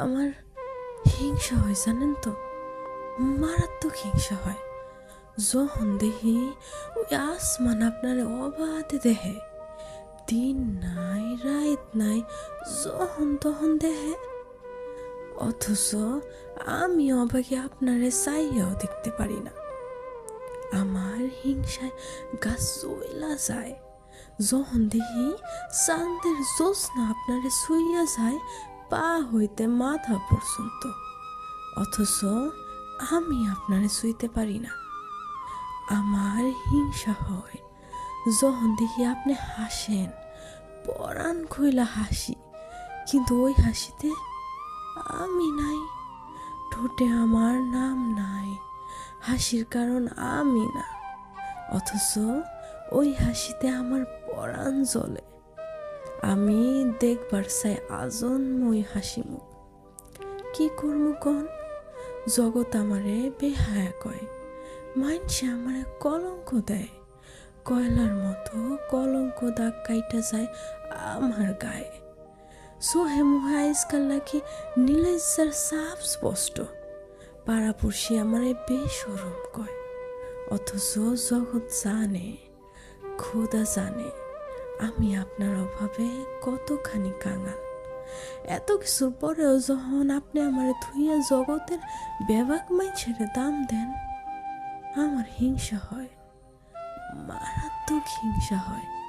আমার হিংসা হয়, জানেন তো? মারাত্মক হিংসা হয়। যখন দেখি ওই আসমান আপনারে অবাধে দেহে দিন নাই, রাত নাই, যখন তখন দেহে অথচ আমি অবাকে আপনারে চাইয়াও দেখতে পারি না। আমার হিংসায় গাছ চইলা যায়। যখন দেখি চাঁদের জোৎস্না আপনারে শুইয়া যায় পা হইতে মাথা পর্যন্ত। অথচ আমি আপনারে শুইতে পারি না। আমার হিংসা হয় যখন দেখি আপনি হাসেন, পরাণ খইলা হাসি। কিন্তু ওই হাসিতে আমি নাই, ঠোঁটে আমার নাম নাই, হাসির কারণ আমি না। অথচ ওই হাসিতে আমার পরাণ জ্বলে। আমি দেখবার চাই আজন্মই হাসি মুখ। কি করব কন? জগৎ আমারে বেহায়া কয়। মানসে আমারে কলঙ্ক দেয়। কয়লার মতো কলঙ্ক দাগ কাইটা যায় আমার গায়ে। সোহে মুহে আজকাল নাকি নীলেজার সাফ স্পষ্ট। পাড়াপড়শি আমারে বেসরম কয়। অথচ জগৎ জানে, খোদা জানে। আমি আপনার অভাবে কতখানি কাঙাল। এত কিছুর পরেও যখন আপনি আমার ধুইয়া জগতের বেবাক মাইছেরে দাম দেন, আমার হিংসা হয়। মারাত্মক হিংসা হয়।